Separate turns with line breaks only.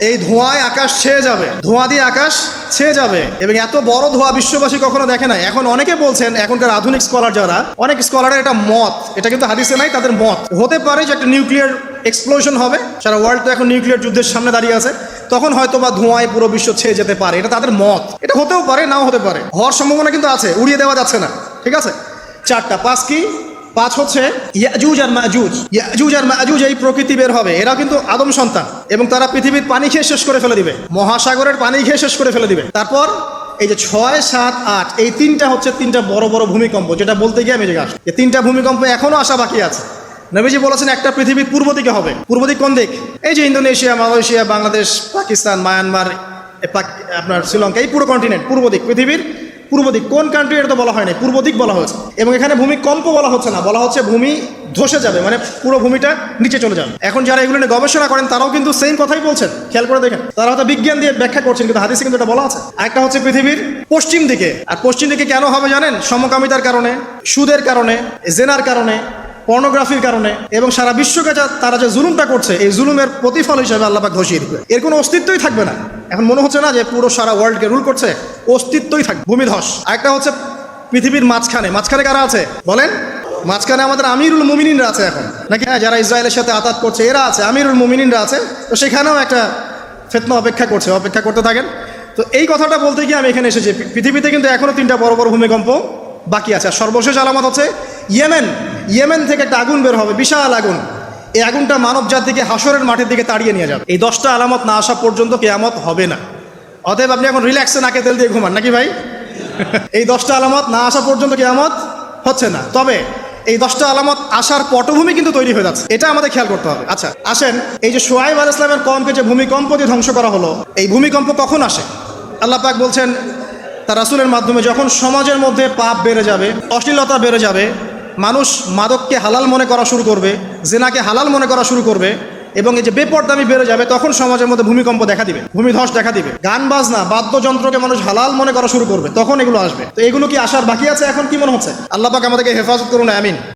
এই ধোঁয়ায় আকাশ ছেয়ে যাবে। ধোঁয়া দিয়ে আকাশ ছেয়ে যাবে। এবং এত বড় ধোঁয়া বিশ্ববাসী কখনো দেখে নাই। এখন অনেকে বলছেন, এখনকার আধুনিক স্কলার যারা, অনেক স্কলারের এটা মত। এটা কিন্তু হাদিসে নাই, তাদের মত। হতে পারে যে একটা নিউক্লিয়ার এক্সপ্লোশন হবে। সারা ওয়ার্ল্ড তো এখন নিউক্লিয়ার যুদ্ধের সামনে দাঁড়িয়ে আছে। তখন হয়তো বা ধোঁয়ায় পুরো বিশ্ব ছেয়ে যেতে পারে। এটা তাদের মত। এটা হতেও পারে, নাও হতে পারে। হওয়ার সম্ভাবনা কিন্তু আছে। উড়িয়ে দেওয়া যাচ্ছে না। ঠিক আছে? চারটা। পাঁচ কি? পাঁচ হচ্ছে ইয়াজুজ আর মাজুজ। ইয়াজুজ আর মাজুজ এই প্রকৃতি বের হবে। এরা কিন্তু আদম সন্তান এবং তারা পৃথিবীর পানি খেয়ে শেষ করে ফেলে দিবে। মহাসাগরের পানি খেয়ে শেষ করে ফেলে দিবে। তারপর এই যে ছয়, সাত, আট, এই তিনটা হচ্ছে তিনটা বড় বড় ভূমিকম্প, যেটা বলতে গিয়ে আমি যে এই তিনটা ভূমিকম্প এখনও আসা বাকি আছে। নবীজি বলেছেন, একটা পৃথিবীর পূর্ব দিকে হবে। পূর্ব দিক কোন দিক? এই যে Indonesia, Malaysia, Bangladesh, Pakistan, Myanmar আপনার শ্রীলঙ্কা, এই পুরো কন্টিনেন্ট পূর্ব দিক, পৃথিবীর পূর্ব দিক, কোন কান্ট্রি এটা তো বলা হয় না পূর্ব দিক বলা হয়েছে। এবং এখানে ভূমিকম্প বলা হচ্ছে না, বলা হচ্ছে ভূমি ধসে যাবে মানে পুরো ভূমিটা নিচে চলে যাবে। এখন যারা এগুলো নিয়ে গবেষণা করেন, তারাও কিন্তু সেম কথাই বলছেন। খেয়াল করে দেখেন, তারা হয়তো বিজ্ঞান দিয়ে ব্যাখ্যা করছেন, কিন্তু হাদিসে কিন্তু এটা বলা আছে। একটা হচ্ছে পৃথিবীর পশ্চিম দিকে। আর পশ্চিম দিকে কেন হবে জানেন? সমকামিতার কারণে, সুদের কারণে, জেনার কারণে, পর্নোগ্রাফির কারণে, এবং সারা বিশ্বকে যা তারা যে জুলুমটা করছে, এই জুলুমের প্রতিফল হিসেবে আল্লাপাক ধসিয়ে দিবে এর কোনো অস্তিত্বই থাকবে না। এখন মনে হচ্ছে না যে পুরো সারা ওয়ার্ল্ডকে রুল করছে? অস্তিত্বই থাকবে। ভূমিধস। আরেকটা হচ্ছে পৃথিবীর মাঝখানে। মাঝখানে কারা আছে? বলেন। মাঝখানে আমাদের আমিরুল মুমিনিনরা আছে এখন। নাকি? হ্যাঁ যারা ইসরায়েলের সাথে আতাত করছে, এরা আছে। আমিরুল মুমিনিনরা আছে। তো সেখানেও একটা ফেতনা অপেক্ষা করছে, অপেক্ষা করতে থাকেন। তো এই কথাটা বলতে গিয়ে আমি এখানে এসেছি। পৃথিবীতে কিন্তু এখনও তিনটা বড় বড় ভূমিকম্প বাকি আছে। আর সর্বশেষ আলামত হচ্ছে ইয়েমেন। ইয়েমেন থেকে একটা আগুন বের হবে, বিশাল আগুন। এই আগুনটা মানব জাতিকে হাসরের মাঠের দিকে তাড়িয়ে নিয়ে যাবে। এই দশটা আলামত না আসা পর্যন্ত কেয়ামত হবে না। অতএব আপনি এখন রিল্যাক্সে নাকে তেল দিয়ে ঘুমান, নাকি ভাই? এই দশটা আলামত না আসা পর্যন্ত কেয়ামত হচ্ছে না। তবে এই দশটা আলামত আসার পটভূমি কিন্তু তৈরি হয়ে যাচ্ছে। এটা আমাদের খেয়াল করতে হবে। আচ্ছা আসেন, এই যে সোহাইব আল ইসলামের কমকে যে ভূমিকম্প দিয়ে ধ্বংস করা হলো, এই ভূমিকম্প কখন আসে? আল্লাহ পাক বলছেন, তার রাসুলের মাধ্যমে যখন সমাজের মধ্যে পাপ বেড়ে যাবে, অশ্লীলতা বেড়ে যাবে মানুষ মাদককে হালাল মনে করা শুরু করবে, জেনাকে হালাল মনে করা শুরু করবে এবং এই যে বেপরদামি বেড়ে যাবে, তখন সমাজের মধ্যে ভূমিকম্প দেখা দিবে, ভূমিধস দেখা দিবে। গান, বাজনা, বাদ্যযন্ত্রকে মানুষ হালাল মনে করা শুরু করবে, তখন এগুলো আসবে। তো এগুলো কি আসার বাকি আছে এখন কি মনে হচ্ছে? আল্লাহ পাক আমাদেরকে হেফাজত করুন, আমিন।